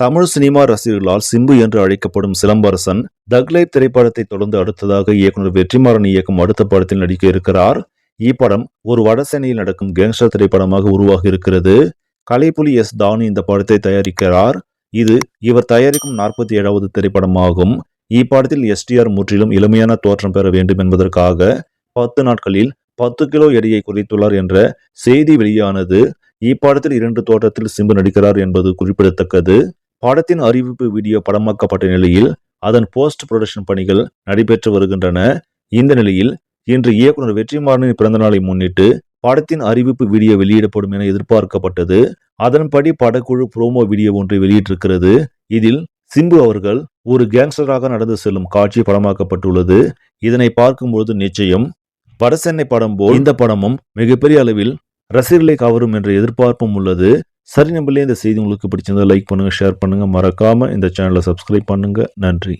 Tamil cinema ரசிகர்களால் Simbu என்று அழைக்கப்படும் சிலம்பரசன் தக்லைட் திரைப்படத்தை தொடர்ந்து அடுத்ததாக இயக்குனர் வெற்றிமாறன் இயக்கும் அடுத்த படத்தில் நடிக்க இருக்கிறார். இப்படம் ஒரு வடசென்னையில் நடக்கும் கேங்ஸ்டர் திரைப்படமாக உருவாகி இருக்கிறது. கலைப்புலி எஸ் தானு இந்த படத்தை தயாரிக்கிறார். இது இவர் தயாரிக்கும் நாற்பத்தி ஏழாவது திரைப்படமாகும். இப்படத்தில் எஸ்டிஆர் முற்றிலும் இளமையான தோற்றம் பெற வேண்டும் என்பதற்காக பத்து நாட்களில் பத்து கிலோ எடையை குறைத்துள்ளார் என்ற செய்தி வெளியானது. இப்படத்தில் இரண்டு தோற்றத்தில் சிம்பு நடிக்கிறார் என்பது குறிப்பிடத்தக்கது. படத்தின் அறிவிப்பு வீடியோ படமாக்கப்பட்ட நிலையில் அதன் போஸ்ட் புரொடக்ஷன் பணிகள் நடைபெற்று வருகின்றன. இந்த நிலையில் இன்று இயக்குனர் வெற்றிமாறனின் பிறந்தநாளை முன்னிட்டு படத்தின் அறிவிப்பு வீடியோ வெளியிடப்படும் என எதிர்பார்க்கப்பட்டது. அதன்படி படக்குழு ப்ரோமோ வீடியோ ஒன்றை வெளியிட்டிருக்கிறது. இதில் சிம்பு அவர்கள் ஒரு கேங்ஸ்டராக நடந்து செல்லும் காட்சி படமாக்கப்பட்டுள்ளது. இதனை பார்க்கும்போது நிச்சயம் வடசென்னை படம் போல் இந்த படமும் மிகப்பெரிய அளவில் ரசிகர்களை கவரும் என்ற எதிர்பார்ப்பும் உள்ளது. சரி நம்மளே இந்த செய்தி உங்களுக்கு பிடிச்சிருந்தா லைக் பண்ணுங்கள் ஷேர் பண்ணுங்கள் மறக்காமல் இந்த சேனலை சப்ஸ்கிரைப் பண்ணுங்கள் நன்றி.